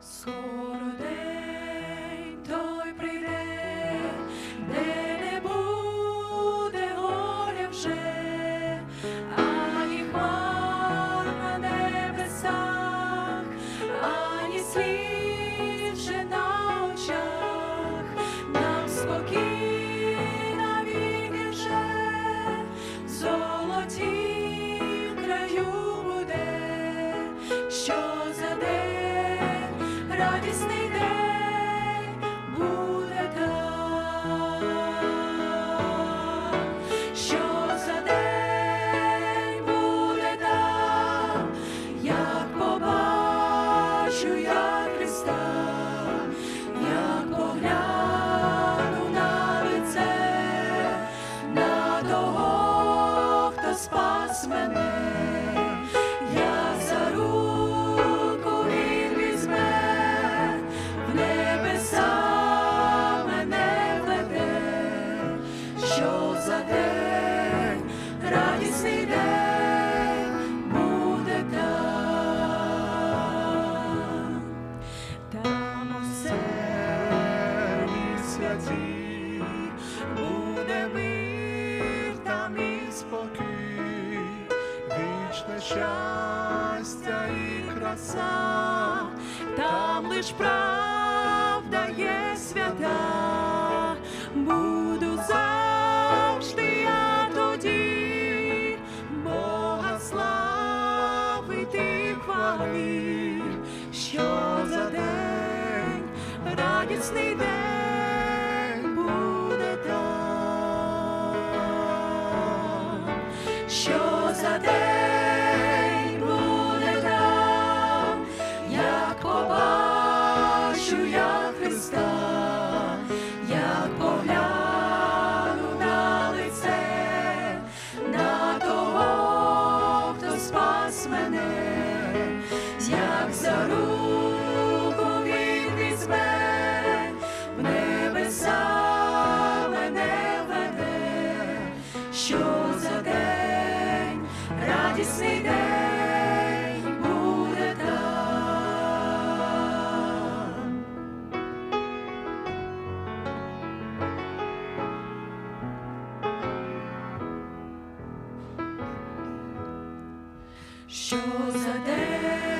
Скоро той прийде, не буде горя вже, ані хмар ані слід. Спокій, вічне щастя і краса, там лиш правда є свята, буду завжди я тоді, Бога славити хвали, що за день, радісний день що за день буде побачу я Христа, як погляну на лице, на того, хто спас мене, як за руку він візьме, небеса мене що радісний день буде там. Що за день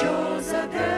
shows a girl.